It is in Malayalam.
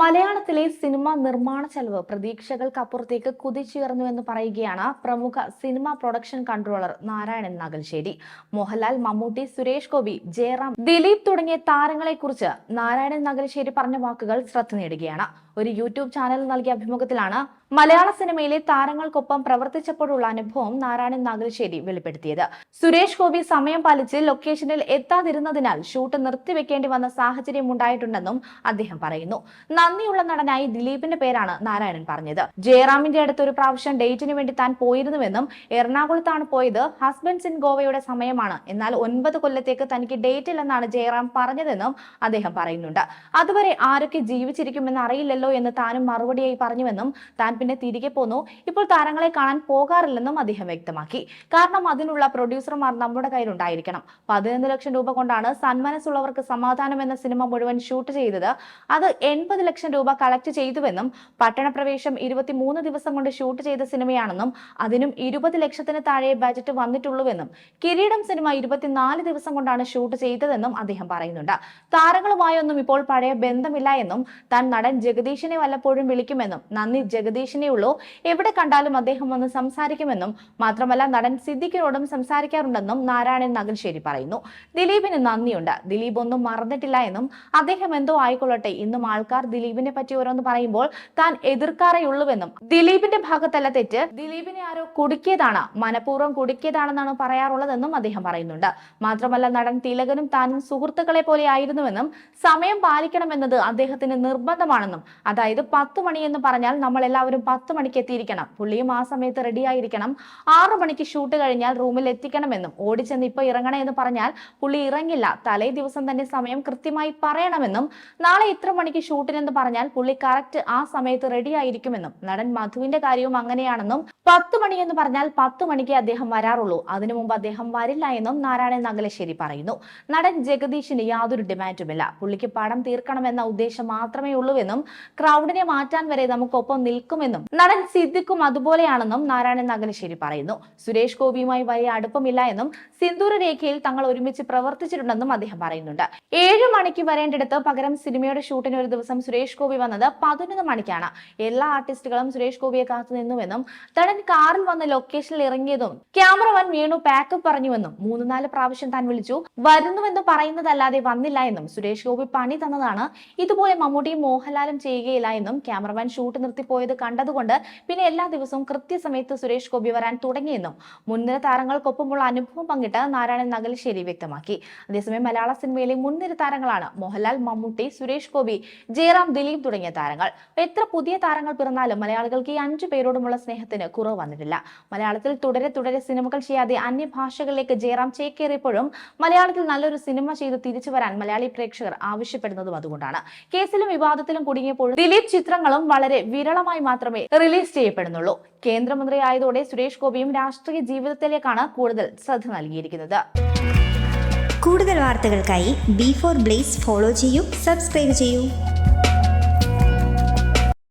മലയാളത്തിലെ സിനിമ നിർമ്മാണ ചെലവ് പ്രതീക്ഷകൾക്കപ്പുറത്തേക്ക് കുതിച്ചുയർന്നു എന്ന് പറയുകയാണ് പ്രമുഖ cinema production controller Narayanan Nagalassery Mohanlal Mammootty Suresh Gopi Jayaram Dileep തുടങ്ങിയ താരങ്ങളെക്കുറിച്ച് നാരായണൻ നഗൽശ്ശേരി പറഞ്ഞ വാക്കുകൾ ശ്രദ്ധ നേടുകയാണ്. ഒരു യൂട്യൂബ് ചാനൽ നൽകിയ അഭിമുഖത്തിലാണ് മലയാള സിനിമയിലെ താരങ്ങൾക്കൊപ്പം പ്രവർത്തിച്ചപ്പോഴുള്ള അനുഭവം നാരായണൻ നാഗൽശ്ശേരി വെളിപ്പെടുത്തിയത്. സുരേഷ് ഗോപി സമയം പാലിച്ച് ലൊക്കേഷനിൽ എത്താതിരുന്നതിനാൽ ഷൂട്ട് നിർത്തിവെക്കേണ്ടി വന്ന സാഹചര്യം ഉണ്ടായിട്ടുണ്ടെന്നും അദ്ദേഹം പറയുന്നു. നന്ദിയുള്ള നടനായി ദിലീപിന്റെ പേരാണ് നാരായണൻ പറഞ്ഞത്. ജയറാമിന്റെ അടുത്ത് ഒരു പ്രാവശ്യം ഡേറ്റിന് വേണ്ടി താൻ പോയിരുന്നുവെന്നും എറണാകുളത്താണ് പോയത് ഹസ്ബൻഡ്സ് ഇൻ ഗോവയുടെ സമയമാണ്. എന്നാൽ ഒൻപത് കൊല്ലത്തേക്ക് തനിക്ക് ഡേറ്റ് ഇല്ലെന്നാണ് ജയറാം പറഞ്ഞതെന്നും അദ്ദേഹം പറയുന്നുണ്ട്. അതുവരെ ആരൊക്കെ ജീവിച്ചിരിക്കുമെന്ന് അറിയില്ലല്ലോ എന്ന് താനും മറുപടിയായി പറഞ്ഞുവെന്നും താൻ പിന്നെ തിരികെ പോന്നു. ഇപ്പോൾ താരങ്ങളെ കാണാൻ പോകാറില്ലെന്നും അദ്ദേഹം വ്യക്തമാക്കി. കാരണം അതിനുള്ള പ്രൊഡ്യൂസർമാർ നമ്മുടെ കയ്യിലുണ്ടായിരിക്കണം. പതിനൊന്ന് ലക്ഷം രൂപ കൊണ്ടാണ് സന്മനസ്സുള്ളവർക്ക് സമാധാനം എന്ന സിനിമ മുഴുവൻ ഷൂട്ട് ചെയ്തത്. അത് എൺപത് ലക്ഷം രൂപ കളക്ട് ചെയ്തുവെന്നും പട്ടണപ്രവേശം ഇരുപത്തിമൂന്ന് ദിവസം കൊണ്ട് ഷൂട്ട് ചെയ്ത സിനിമയാണെന്നും അതിനും ഇരുപത് ലക്ഷത്തിന് താഴെ ബജറ്റ് വന്നിട്ടുള്ളൂവെന്നും കിരീടം സിനിമ ഇരുപത്തിനാല് ദിവസം കൊണ്ടാണ് ഷൂട്ട് ചെയ്തതെന്നും അദ്ദേഹം പറയുന്നുണ്ട്. താരങ്ങളുമായൊന്നും ഇപ്പോൾ പഴയ ബന്ധമില്ല എന്നും താൻ നടൻ ജഗദീഷിനെ വല്ലപ്പോഴും വിളിക്കുമെന്നും നന്ദി ജഗദീഷിനെ ഉള്ളൂ എവിടെ കണ്ടാലും അദ്ദേഹം വന്ന് സംസാരിക്കുമെന്നും മാത്രമല്ല നടൻ സിദ്ദിഖിനോടും സംസാരിക്കാറുണ്ടെന്നും നാരായണൻ നഗൽശ്ശേരി പറയുന്നു. ദിലീപിന് നന്ദിയുണ്ട്. ദിലീപ് ഒന്നും മറന്നിട്ടില്ല എന്നും അദ്ദേഹം എന്തോ ആയിക്കൊള്ളട്ടെ ഇന്നും ആൾക്കാർ ദിലീപിനെ പറ്റി ഓരോന്ന് പറയുമ്പോൾ താൻ എതിർക്കാറേയുള്ളൂവെന്നും. ദിലീപിന്റെ ഭാഗത്തല്ല തെറ്റ്. ദിലീപിനെ ആരോ കുടുക്കിയതാണ് മനഃപൂർവം കുടുക്കിയതാണെന്നാണ് പറയാറുള്ളതെന്നും അദ്ദേഹം പറയുന്നുണ്ട്. മാത്രമല്ല നടൻ തിലകനും താനും സുഹൃത്തുക്കളെ പോലെ ആയിരുന്നുവെന്നും സമയം പാലിക്കണമെന്നത് അദ്ദേഹത്തിന് നിർബന്ധമാണെന്നും. അതായത് പത്ത് മണി എന്ന് പറഞ്ഞാൽ നമ്മൾ എല്ലാവരും പത്ത് മണിക്ക് എത്തിയിരിക്കണം. പുള്ളിയും ആ സമയത്ത് റെഡിയായിരിക്കണം ആറു മണിക്ക് ഷൂട്ട് കഴിഞ്ഞാൽ റൂമിൽ എത്തിക്കണമെന്നും. ഓടിച്ചെന്ന് ഇപ്പൊ ഇറങ്ങണേ എന്ന് പറഞ്ഞാൽ പുള്ളി ഇറങ്ങില്ല. തലേ ദിവസം തന്നെ സമയം കൃത്യമായി പറയണമെന്നും നാളെ ഇത്ര മണിക്ക് ഷൂട്ടിനെന്ന് പറഞ്ഞാൽ പുള്ളി കറക്റ്റ് ആ സമയത്ത് റെഡി ആയിരിക്കുമെന്നും. നടൻ മധുവിന്റെ കാര്യവും അങ്ങനെയാണെന്നും പത്ത് മണി എന്ന് പറഞ്ഞാൽ പത്ത് മണിക്ക് അദ്ദേഹം വരാറുള്ളൂ. അതിനു മുമ്പ് അദ്ദേഹം വരില്ല എന്നും നാരായണൻ നഗലശ്ശേരി പറയുന്നു. നടൻ ജഗദീഷിന് യാതൊരു ഡിമാൻഡുമില്ല. പുള്ളിക്ക് പടം തീർക്കണമെന്ന ഉദ്ദേശം മാത്രമേ ഉള്ളൂവെന്നും ക്രൗഡിനെ മാറ്റാൻ വരെ നമുക്കൊപ്പം നിൽക്കുമെന്നും നടൻ സിദ്ദിഖും അതുപോലെയാണെന്നും നാരായണൻ നഗനശ്ശേരി പറയുന്നു. സുരേഷ് ഗോപിയുമായി വലിയ അടുപ്പമില്ല എന്നും സിന്ദൂര രേഖയിൽ തങ്ങൾ ഒരുമിച്ച് പ്രവർത്തിച്ചിട്ടുണ്ടെന്നും അദ്ദേഹം പറയുന്നുണ്ട്. ഏഴ് മണിക്ക് വരേണ്ടിടത്ത് പകരം സിനിമയുടെ ഷൂട്ടിന് ഒരു ദിവസം സുരേഷ് ഗോപി വന്നത് പതിനൊന്ന് മണിക്കാണ്. എല്ലാ ആർട്ടിസ്റ്റുകളും സുരേഷ് ഗോപിയെ കാത്തു നിന്നുവെന്നും തടൻ കാറിൽ വന്ന് ലൊക്കേഷനിൽ ഇറങ്ങിയതും ക്യാമറമാൻ വീണു പാക്കപ്പ് പറഞ്ഞുവെന്നും മൂന്ന് നാല് പ്രാവശ്യം താൻ വിളിച്ചു വരുന്നുവെന്ന് പറയുന്നതല്ലാതെ വന്നില്ല എന്നും സുരേഷ് ഗോപി പണി തന്നതാണ്. ഇതുപോലെ മമ്മൂട്ടിയും മോഹൻലാലും ചെയ്യുകയില്ല എന്നും ക്യാമറമാൻ ഷൂട്ട് നിർത്തിപ്പോയത് കണ്ടതുകൊണ്ട് പിന്നെ എല്ലാ ദിവസവും കൃത്യസമയത്ത് സുരേഷ് ഗോപി വരാൻ തുടങ്ങിയെന്നും മുൻനിര താരങ്ങൾക്കൊപ്പമുള്ള അനുഭവം പങ്കിട്ട് നാരായണൻ നഗലശ്ശേരി വ്യക്തമാക്കി. അതേസമയം മലയാള സിനിമയിലെ മുൻനിര താരങ്ങളാണ് മോഹൻലാൽ മമ്മൂട്ടി സുരേഷ് ഗോപി ജയറാം ദിലീപ് തുടങ്ങിയ താരങ്ങൾ. എത്ര പുതിയ താരങ്ങൾ പിറന്നാലും മലയാളികൾക്ക് ഈ അഞ്ചു പേരോടുമുള്ള സ്നേഹത്തിന് കുറവ് വന്നിട്ടില്ല. മലയാളത്തിൽ തുടരെ തുടരെ സിനിമകൾ ചെയ്യാതെ അന്യഭാഷകളിലേക്ക് ജയറാം ചേക്കേറിയപ്പോഴും മലയാളത്തിൽ നല്ലൊരു സിനിമ ചെയ്ത് തിരിച്ചു വരാൻ മലയാളി പ്രേക്ഷകർ ആവശ്യപ്പെടുന്നതും അതുകൊണ്ടാണ്. കേസിലും വിവാദത്തിലും കുടുങ്ങിയപ്പോഴും ദിലീപ് ചിത്രങ്ങളും വളരെ വിരളമായി മാത്രമേ റിലീസ് ചെയ്യപ്പെടുന്നുള്ളൂ. കേന്ദ്രമന്ത്രിയായതോടെ സുരേഷ് ഗോപിയും രാഷ്ട്രീയ ജീവിതത്തിലേക്കാണ് കൂടുതൽ ശ്രദ്ധ നൽകിയിരിക്കുന്നത്. കൂടുതൽ വാർത്തകൾക്കായി ബി ഫോർ ബ്ലേസ് ഫോളോ ചെയ്യൂ സബ്സ്ക്രൈബ് ചെയ്യൂ.